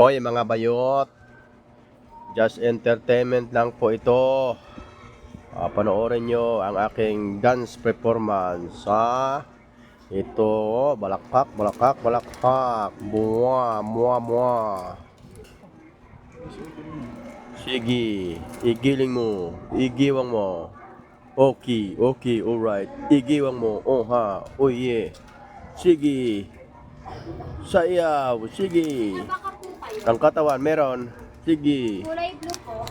Hoy mga bayot, just entertainment lang po ito. Ah, panoorin nyo ang aking dance performance ha. Ito, oh, balakpak, balakpak, balakpak. Mua, mua, mua. Sige, igiling mo, igiwang mo. Okay, okay, alright. Igiwang mo, oh ha, oh yeah. Sige. Sayaw, sige. Kayo. Ang katawan meron. Sige. Kulay blue po.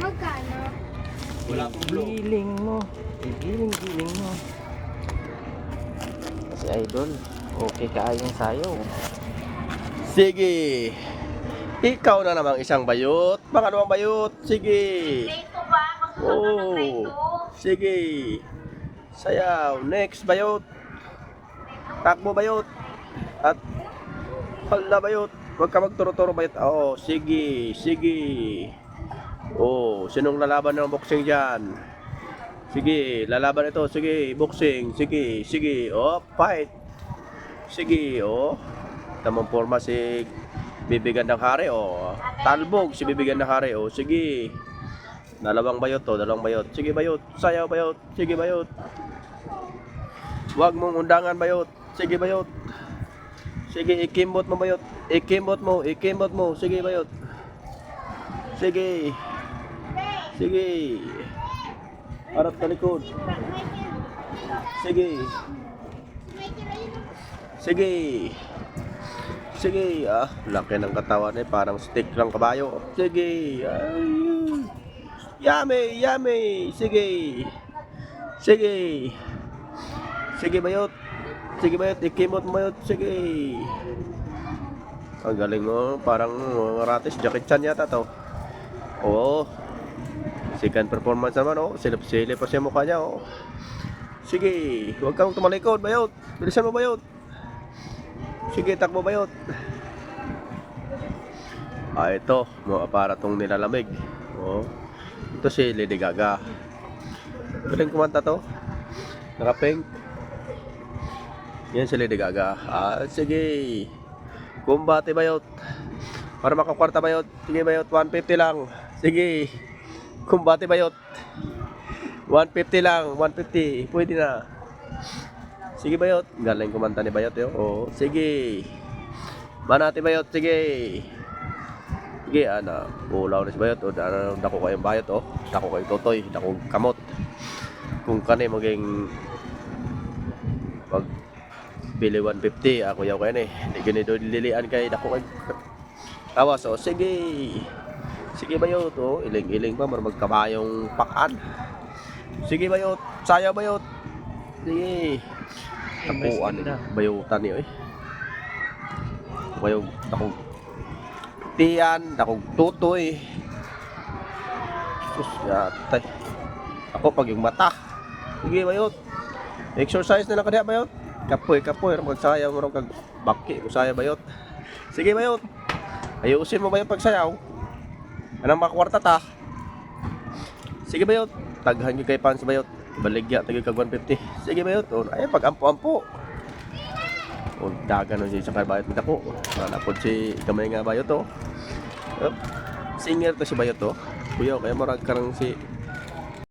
Magkano? Giling mo. Giling, giling mo. Kasi idol, okay ka ayong sayo. Sige. Ikaw na namang isang bayot. Baka namang bayot. Sige. Grade 2 ba? Oh. Sige. Sayaw. Next bayot. Takbo bayot. At hala bayot. Huwag ka magturo-turo bayot. Oo. Sige. Sige. Oh, sinong lalaban ng boxing dyan? Sige, lalaban ito. Sige, boxing. Sige, sige. Oh, fight. Sige, oh. Tamang forma si Bibigan ng Hari, oh. Talbog si Bibigan ng Hari, oh. Sige. Dalawang bayot to, dalawang bayot. Sige bayot, sayaw bayot. Sige bayot. Huwag mong undangan bayot. Sige bayot. Sige, ikimbot mo bayot. Ikimbot mo, ikimbot mo. Sige bayot. Sige. Sige. Harap talikod. Sige. Sige. Sige. Ah, laki ng katawan eh. Parang stick ng kabayo. Sige. Ay. Yummy, yummy. Sige. Sige. Sige, bayot. Sige, bayot. Ikimot mo bayot. Sige. Ang galing mo. Parang mga ratis. Jackie Chan yata to. Oo. Second performance naman, oh. Silip-silip pa siya mukha niya, oh. Sige. Huwag kang tumalikod, bayot. Bilisan mo, bayot. Sige, takbo, bayot. Ah, ito. Mga aparatong nilalamig. Oh. Ito si Lady Gaga. Galing kumanta to. Naka-pink. Yan si Lady Gaga. Ah, sige. Kumbate bayot. Para makakwarta bayot. Sige bayot, 150 lang. Sige. Kumbate bayot. 150 lang, 150. Pwede na. Sige bayot. Galing kumanta ni bayot yun. Oo. Sige. Manati bayot. Sige. Sige, ana. Ulaw na si bayot. O, ano, dako kayong bayot. Oh. Dako kayong totoy. Dako kamot. Kung kani maging pag bili 150 ako yaw kayo eh hindi ganito lilian kay dako kay tawas oh sige. Sige bayot oh iling-iling pa mar magkabayong pakan sige bayot sayaw bayot sige. Tapuan bayutan niyo eh bayog dakong tiyan dakong tutoy. Sus yatay. Ako pag yung mata. Sige bayot exercise na lang kadiha bayot kapoy kapoy magsayaw mo ron kag baki usaya bayot sige bayot ayusin mo bayot pagsayaw? Anong makwarta ta? Sige bayot taghan gyud kay pants bayot baligya tagi kag 150 sige bayot oh ay pag ampo-ampo oh dagan nun siya sa bayot. Nita ko nanapod si gamay nga bayot oh Yup. singer to si bayot oh kuya kaya marag karang si